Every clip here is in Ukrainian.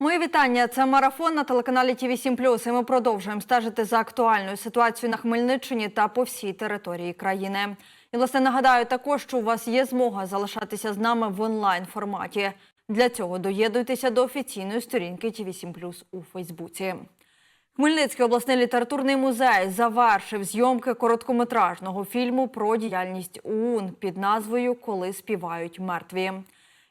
Мої вітання. Це марафон на телеканалі ТВ 7 І ми продовжуємо стежити за актуальною ситуацією на Хмельниччині та по всій території країни. І власне нагадаю також, що у вас є змога залишатися з нами в онлайн форматі. Для цього доєднуйтеся до офіційної сторінки ТВ 7 у Фейсбуці. Хмельницький обласний літературний музей завершив зйомки короткометражного фільму про діяльність ОУН під назвою Коли співають мертві.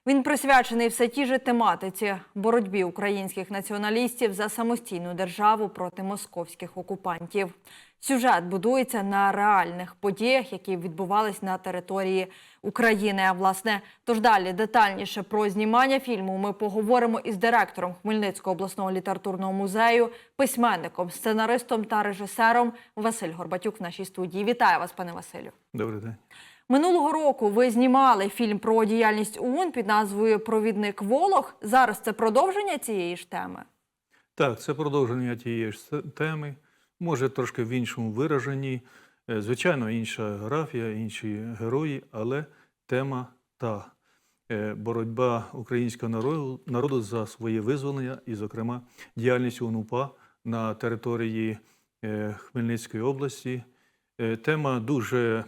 Він присвячений все тій же тематиці боротьбі українських націоналістів за самостійну державу проти московських окупантів. Сюжет будується на реальних подіях, які відбувались на території України. А власне, тож далі детальніше про знімання фільму ми поговоримо із директором Хмельницького обласного літературного музею, письменником, сценаристом та режисером Василь Горбатюк в нашій студії. Вітаю вас, пане Василю. Добрий день. Минулого року ви знімали фільм про діяльність ОУН під назвою Провідник Волох. Зараз це продовження цієї ж теми. Так, це продовження тієї ж теми, може трошки в іншому вираженні. Е, Звичайно, інша географія, інші герої, але тема та Е, боротьба українського народу, народу за своє визволення і, зокрема, діяльність УНУПА на території е, Хмельницької області. Тема дуже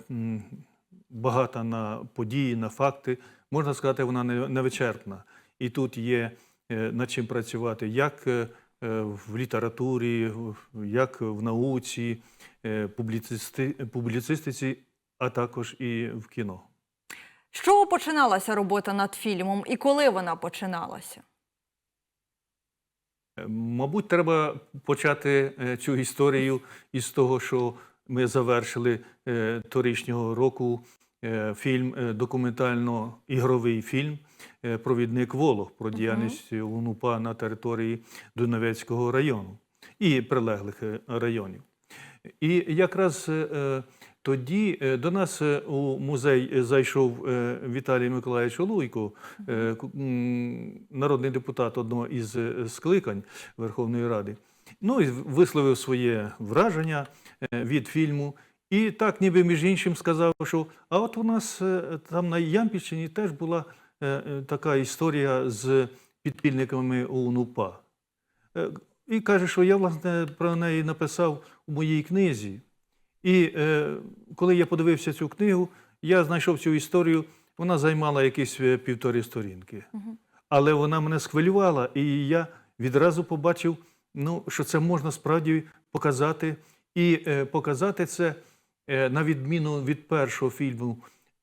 багата на події, на факти. Можна сказати, вона не- невичерпна. І тут є е, над чим працювати як е, е, в літературі, як в науці, публіцисти- публіцистиці, а також і в кіно. З чого починалася робота над фільмом і коли вона починалася? Мабуть, треба почати цю історію із того, що ми завершили торішнього року фільм е, документально-ігровий фільм е, Провідник Волох про діяльність УНУПА на території Дуновецького району і прилеглих е, районів. І якраз е, е, тоді е, до нас е, у музей е, зайшов е, Віталій Миколаївич Олуйко, е, народний депутат одного із е, скликань Верховної Ради. Ну і висловив своє враження е, від фільму. І так, ніби між іншим, сказав, що а от у нас е, там на Ямпільщині теж була е, е, така історія з підпільниками УНУПА. Е, І каже, що я, власне, про неї написав у моїй книзі. І е, коли я подивився цю книгу, я знайшов цю історію, вона займала якісь півтори сторінки. Але вона мене схвилювала, і я відразу побачив, ну, що це можна справді показати. І е, показати це, на відміну від першого фільму,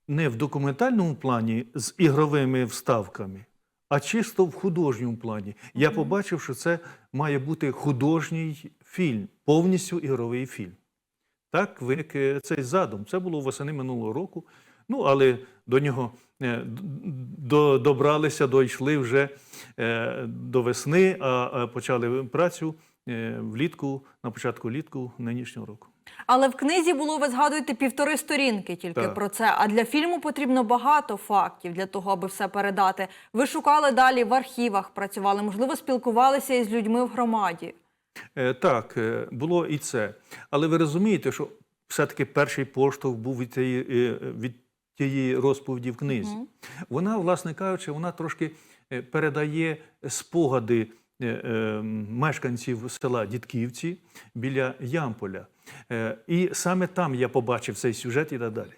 не в документальному плані з ігровими вставками, а чисто в художньому плані. Я побачив, що це має бути художній фільм, повністю ігровий фільм. Так виник е, цей задум. Це було восени минулого року. Ну, але до нього е, до, добралися, дійшли вже е, до весни, а, почали працю е, влітку, на початку літку нинішнього року. Але в книзі було, ви згадуєте, півтори сторінки тільки Так. про це. А для фільму потрібно багато фактів для того, аби все передати. Ви шукали далі в архівах, працювали, можливо, спілкувалися із людьми в громаді. Е, Так, е, було і це. Але ви розумієте, що все-таки перший поштовх був від тієї, е, від тієї розповіді в книзі. Вона, власне кажучи, вона трошки передає спогади мешканців села Дідківці біля Ямполя. Е, І саме там я побачив цей сюжет і так далі.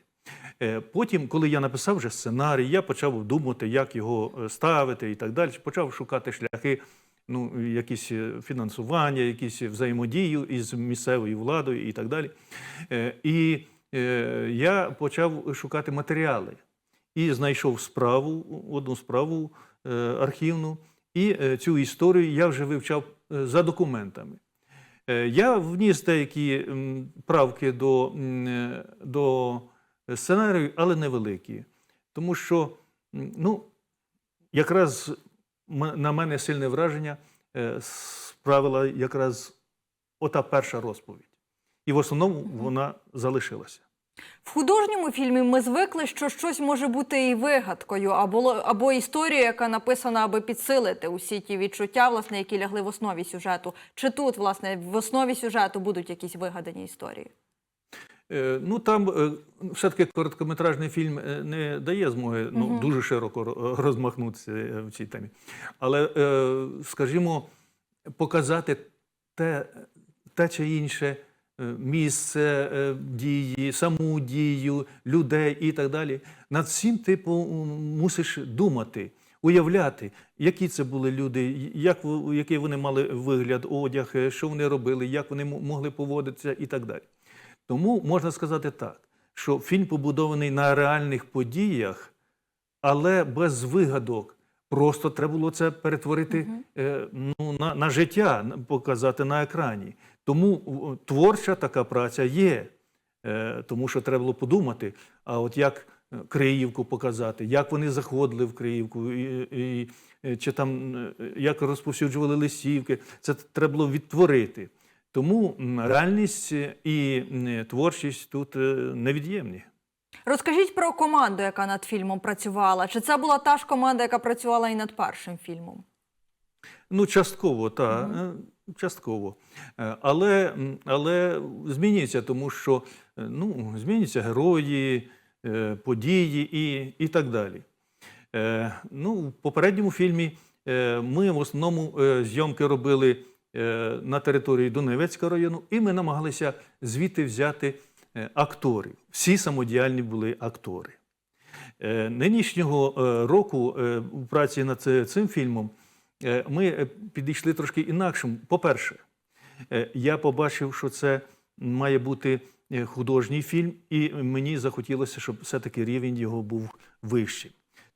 Е, Потім, коли я написав вже сценарій, я почав думати, як його е, ставити і так далі. Почав шукати шляхи, ну, якісь е, фінансування, якісь взаємодію із місцевою владою і так далі. Е, І е, я почав шукати матеріали і знайшов справу, одну справу е, архівну, і е, цю історію я вже вивчав е, за документами. Е, Я вніс деякі правки до, до сценарію, але невеликі. Тому що, ну, якраз на мене сильне враження справила якраз ота перша розповідь. І в основному вона залишилася. В художньому фільмі ми звикли, що щось може бути і вигадкою, або, або історією, яка написана, аби підсилити усі ті відчуття, власне, які лягли в основі сюжету. Чи тут, власне, в основі сюжету будуть якісь вигадані історії? Е, Ну там е, все-таки короткометражний фільм е, не дає змоги ну, дуже широко розмахнутися в цій темі. Але, скажімо, показати те, те чи інше місце е, дії, саму дію, людей і так далі. Над всім ти мусиш думати, уявляти, які це були люди, як, який вони мали вигляд, одяг, е, що вони робили, як вони могли поводитися і так далі. Тому можна сказати так, що фільм побудований на реальних подіях, але без вигадок. Просто треба було це перетворити е, ну, на, на життя, показати на екрані. Тому творча така праця є, е, тому що треба було подумати, а от як е, Криївку показати, як вони заходили в Криївку, і, і, чи там е, як розповсюджували листівки, це треба було відтворити. Тому реальність і творчість тут невід'ємні. Розкажіть про команду, яка над фільмом працювала. Чи це була та ж команда, яка працювала і над першим фільмом? Ну, частково, так, частково. Е, Але, але змінюється, тому що е, ну, змінюються герої, е, події і, і так далі. Ну, в попередньому фільмі ми в основному зйомки робили на території Донецького району, і ми намагалися звідти взяти акторів. Всі самодіяльні були актори. Нинішнього року у праці над цим фільмом ми е, підійшли трошки інакшим. По-перше, е, я побачив, що це має бути е, художній фільм, і мені захотілося, щоб все-таки рівень його був вищий.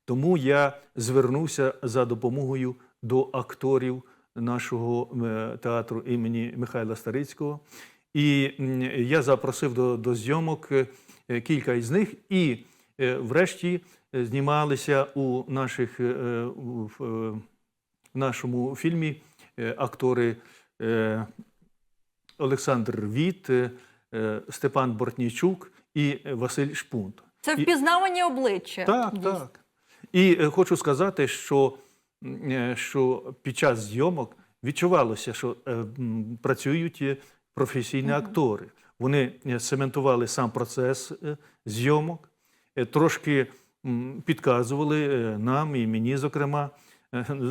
Тому я звернувся за допомогою до акторів нашого е, театру імені Михайла Старицького. І я запросив до, до зйомок е, е, кілька із них, і е, врешті е, знімалися у наших е, е, у- в нашому фільмі е, актори е, Олександр Віт, е, Степан Бортнічук і Василь Шпунт. Це впізнавані обличчя. так, дійсно. так. І хочу сказати, що, що під час зйомок відчувалося, що працюють професійні актори. Вони цементували сам процес зйомок, трошки підказували нам і мені, зокрема,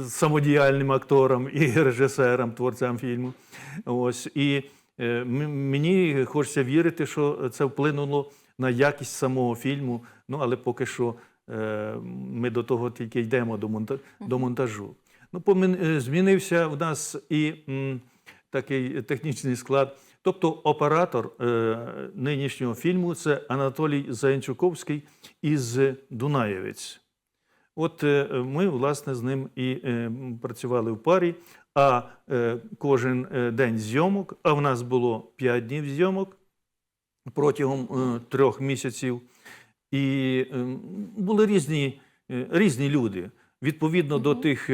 самодіяльним акторам і режисерам, творцям фільму. Ось і е, мені хочеться вірити, що це вплинуло на якість самого фільму. Ну але поки що е, ми до того тільки йдемо до, монта- до монтажу. Ну, е, змінився в нас і м, такий технічний склад. Тобто оператор е, нинішнього фільму це Анатолій Заянчуковський із Дунаєвець. От е, ми, власне, з ним і е, працювали в парі, а е, кожен день зйомок, а в нас було 5 днів зйомок протягом трьох місяців. І були різні, різні люди. Відповідно до тих,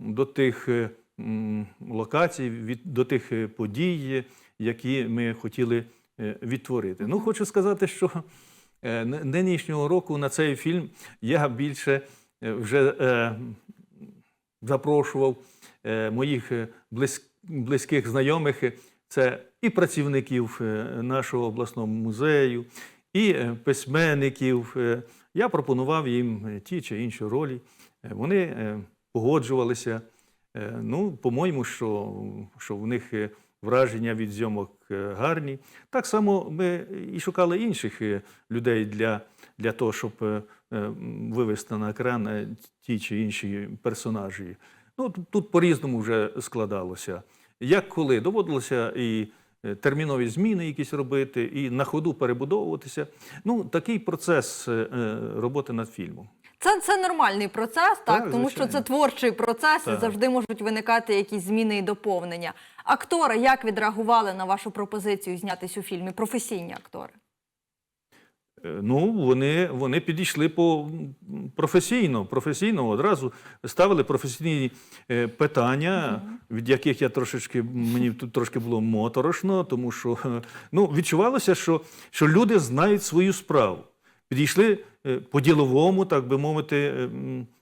до тих локацій, від, до тих подій, які ми хотіли відтворити. Ну, хочу сказати, що нинішнього року на цей фільм я більше вже е, запрошував е, моїх е, близь- близьких знайомих. е, Це і працівників е, нашого обласного музею, і е, письменників. Е, Я пропонував їм е, ті чи інші ролі. Е, Вони е, погоджувалися. Е, Ну, по-моєму, що, що в них е, враження від зйомок е, гарні. Так само ми і шукали інших е, людей для, для того, щоб е, е, вивести на екран е, ті чи інші персонажі. Ну, тут, по-різному вже складалося. Як коли доводилося і термінові зміни якісь робити, і на ходу перебудовуватися. Ну, такий процес роботи над фільмом. Це, це нормальний процес, так, Так, тому що це творчий процес, і завжди можуть виникати якісь зміни і доповнення. Актори як відреагували на вашу пропозицію знятись у фільмі? Професійні актори. Ну, вони, вони підійшли по професійно, професійно одразу ставили професійні е, питання, від яких я трошечки мені тут трошки було моторошно, тому що ну, відчувалося, що, що люди знають свою справу. Підійшли е, по-діловому, так би мовити, е,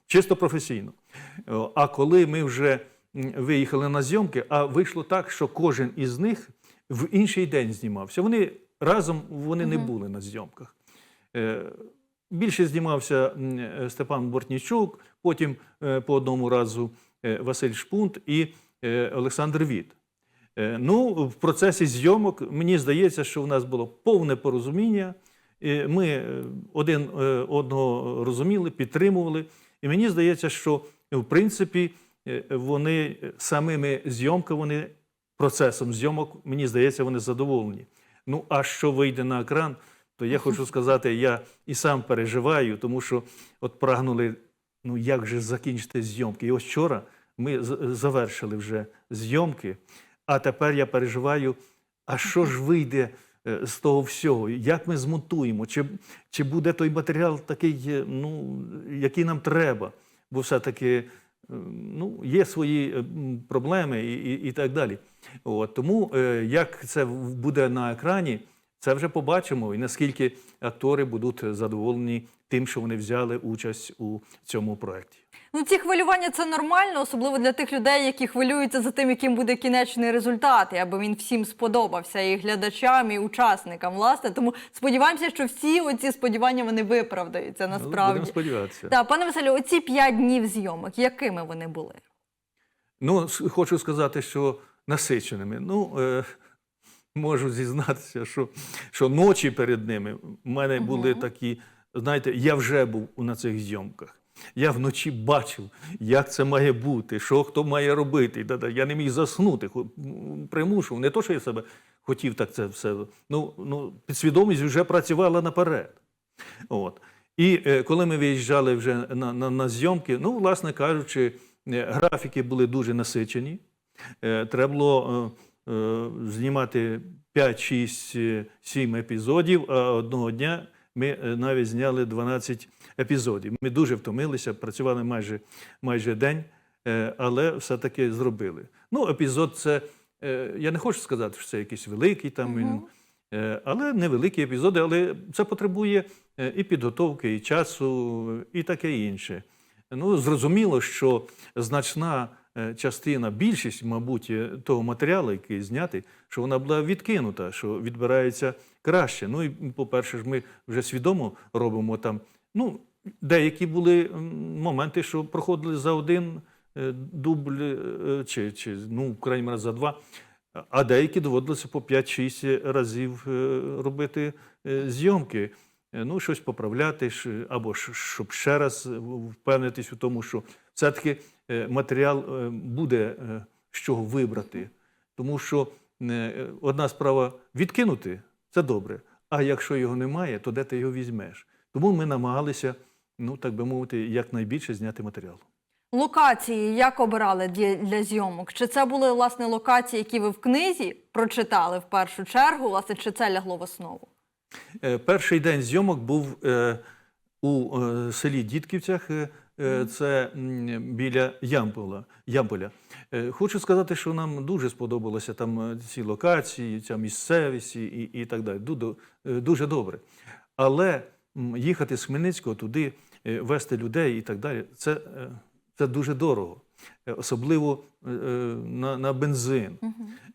чисто професійно. А коли ми вже виїхали на зйомки, а вийшло так, що кожен із них в інший день знімався. Вони разом вони не були на зйомках. Е, Більше знімався е, Степан Бортнічук, потім е, по одному разу Василь Шпунт і Олександр Віт. Ну, в процесі зйомок мені здається, що в нас було повне порозуміння. Ми один одного розуміли, підтримували. І мені здається, що в принципі вони самими зйомками, вони процесом зйомок, мені здається, вони задоволені. Ну, а що вийде на екран, то я хочу сказати, я і сам переживаю, тому що от прагнули, ну як же закінчити зйомки. І ось вчора ми завершили вже зйомки, а тепер я переживаю, а що ж вийде е, з того всього? Як ми змонтуємо? Чи, чи буде той матеріал такий, е, ну, який нам треба? Бо все-таки е, ну, є свої проблеми і, і, і так далі. От, тому як це буде на екрані, це вже побачимо, і наскільки актори будуть задоволені тим, що вони взяли участь у цьому проєкті. Ну, ці хвилювання це нормально, особливо для тих людей, які хвилюються за тим, яким буде кінечний результат, і аби він всім сподобався, і глядачам, і учасникам. Власне, тому сподіваємося, що всі оці сподівання вони виправдаються Ну, насправді. будемо сподіватися. Так, пане Василю, оці п'ять днів зйомок, якими вони були? Ну, хочу сказати, що насиченими. Ну, е, можу зізнатися, що, що ночі перед ними в мене були такі, знаєте, я вже був на цих зйомках. Я вночі бачив, як це має бути, що хто має робити. Я не міг заснути, примушував. Не то, що я себе хотів так це все. Ну, ну, підсвідомість вже працювала наперед. От. І е, коли ми виїжджали вже на, на, на зйомки, ну, власне кажучи, е, графіки були дуже насичені. Е, треба було е, знімати 5, 6, 7 епізодів, а одного дня ми е, навіть зняли 12 епізодів. Ми дуже втомилися, працювали майже, майже день, е, але все-таки зробили. Ну, епізод це, е, я не хочу сказати, що це якийсь великий там. Він, Е, Але невеликі епізоди, але це потребує е, і підготовки, і часу, і таке інше. Ну, зрозуміло, що значна е, частина, більшість, мабуть, е, того матеріалу, який знятий, що вона була відкинута, що відбирається краще. Ну і, по-перше, ж ми вже свідомо робимо там. Ну, деякі були моменти, що проходили за один е, дубль, е, чи, чи ну, в крайній разі за два. А деякі доводилося по 5-6 разів е, робити е, зйомки. Е, Ну, щось поправляти, або щоб ще раз е, впевнитись у тому, що все-таки е, матеріал е, буде е, з чого вибрати. Тому що одна справа відкинути це добре. А якщо його немає, то де ти його візьмеш? Тому ми намагалися, ну так би мовити, якнайбільше зняти матеріал. Локації як обирали для, для зйомок? Чи це були власне локації, які ви в книзі прочитали в першу чергу? Власне, чи це лягло в основу? Перший день зйомок був е, у е, селі Дітківцях, е, е, це біля Ямпола. Ямполя. Хочу сказати, що нам дуже сподобалися там ці локації, ця місцевість і, і, так далі. Дуже добре. Але їхати з Хмельницького туди, вести людей і так далі, це, це дуже дорого. Особливо на, на бензин.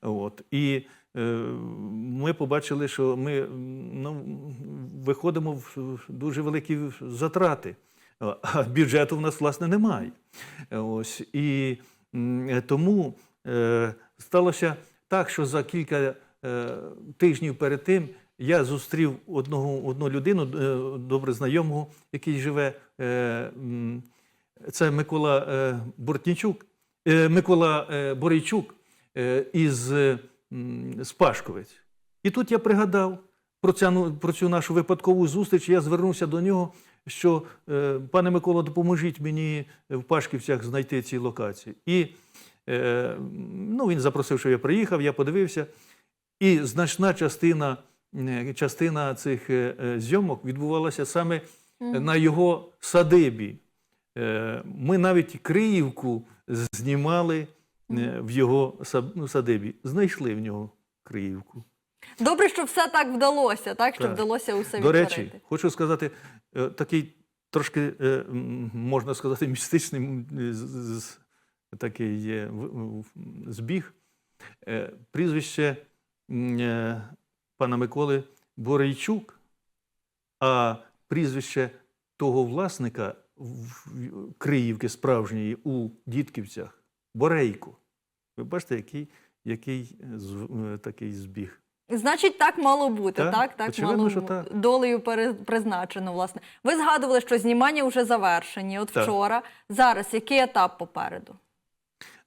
От. І ми побачили, що ми ну, виходимо в дуже великі затрати, А- бюджету в нас, власне, немає. Ось. І е, тому е, сталося так, що за кілька е, тижнів перед тим я зустрів одного, одну людину, е, добре знайомого, який живе. е, Це Микола е, Бортнічук, е, Микола е, е, із е, м, з Пашковець. І тут я пригадав про цю, ну, про цю нашу випадкову зустріч. Я звернувся до нього, що е, пане Микола, допоможіть мені в Пашківцях знайти ці локації. І е, ну, він запросив, щоб я приїхав, я подивився. І значна частина, частина цих е, зйомок відбувалася саме на його садибі. Ми навіть Криївку знімали в його ну, садибі. Знайшли в нього Криївку. Добре, що все так вдалося, так що Так. вдалося усе До речі, хочу сказати, е, такий трошки, е, можна сказати, містичний такий збіг. Е, Прізвище е, пана Миколи Борейчук, а прізвище того власника Криївки справжньої у Дітківцях Борейко. Ви бачите, який, який е, такий збіг. Значить, так мало бути. Так, Так, так, очевидно, мало що так. долею призначено. Власне, ви згадували, що знімання вже завершені. От Так. вчора. Зараз який етап попереду?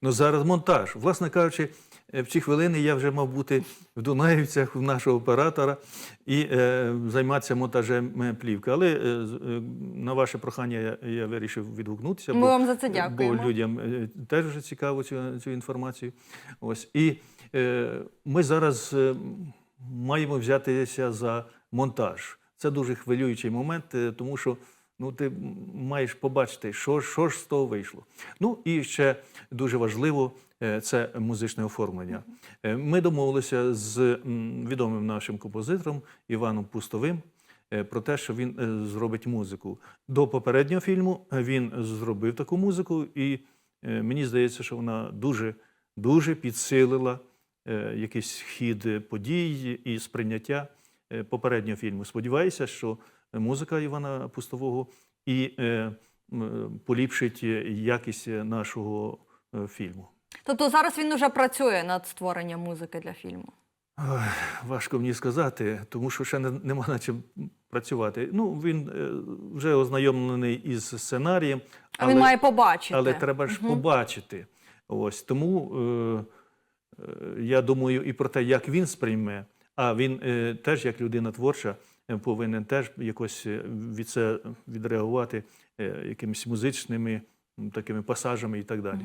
Ну зараз монтаж. Власне кажучи, е, в ці хвилини я вже мав бути в Дунаївцях у нашого оператора і е, займатися монтажем е, плівки. Але е, е, на ваше прохання я, я вирішив відгукнутися. Ми вам за це дякуємо. Бо людям е, теж вже цікаво цю, цю інформацію. Ось і е, ми зараз е, маємо взятися за монтаж. Це дуже хвилюючий момент, е, тому що ну, ти маєш побачити, що, що ж з того вийшло. Ну і ще дуже важливо е, це музичне оформлення. Е, Ми домовилися з відомим нашим композитором Іваном Пустовим е, про те, що він е, зробить музику. До попереднього фільму е, він зробив таку музику, і е, мені здається, що вона дуже, дуже підсилила е, якийсь хід е, подій і сприйняття е, попереднього фільму. Сподіваюся, що музика Івана Пустового і е, поліпшить е, якість е, нашого е, фільму. Тобто зараз він уже працює над створенням музики для фільму. Важко мені сказати, тому що ще нема над чим працювати. Ну, він е, вже ознайомлений із сценарієм, А він має побачити. але треба ж побачити. Ось тому е, е, я думаю і про те, як він сприйме. А він е, теж, як людина творча, е, повинен теж якось е, від це відреагувати е, якимись музичними такими пасажами і так далі.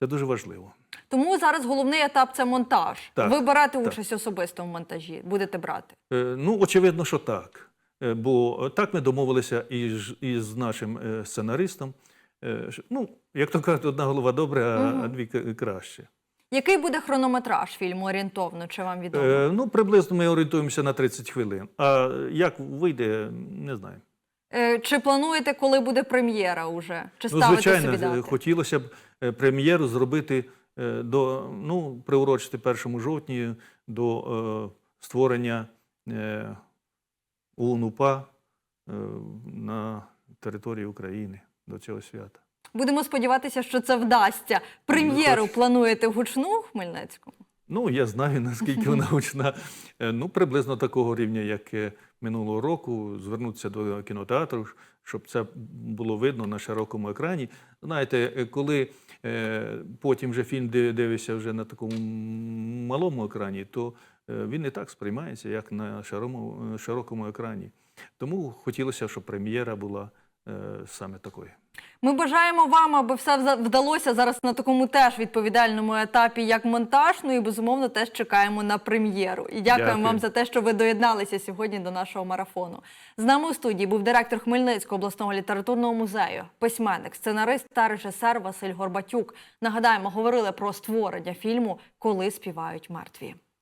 Це дуже важливо. Тому зараз головний етап це монтаж. Так, ви берете так. участь особисто в монтажі, будете брати. Е, Ну, очевидно, що так. Е, Бо так ми домовилися із, із нашим е, сценаристом. Е, Ну, як то кажуть, одна голова добре, а, а дві краще. Який буде хронометраж фільму орієнтовно? Чи вам відомо? Е, Ну, приблизно ми орієнтуємося на 30 хвилин. А як вийде, не знаю. Е, Чи плануєте, коли буде прем'єра уже? Чи Ну, ставите звичайно, собі дати? е, хотілося б е, прем'єру зробити до, ну, приурочити 1 жовтні до е, створення е, УНУПА е, на території України до цього свята. Будемо сподіватися, що це вдасться. Прем'єру хоч- плануєте гучну у Хмельницькому? Ну, я знаю, наскільки вона гучна. Ну, приблизно такого рівня, як минулого року, звернутися до кінотеатру, щоб це було видно на широкому екрані. Знаєте, е, коли е, потім вже фільм ди- дивишся вже на такому малому екрані, то е, він не так сприймається, як на широкому, широкому екрані. Тому хотілося, щоб прем'єра була саме такою. Ми бажаємо вам, аби все вдалося зараз на такому теж відповідальному етапі, як монтаж. Ну і безумовно теж чекаємо на прем'єру. І дякуємо Дякую. вам за те, що ви доєдналися сьогодні до нашого марафону. З нами у студії був директор Хмельницького обласного літературного музею, письменник, сценарист та режисер Василь Горбатюк. Нагадаємо, говорили про створення фільму Коли співають мертві.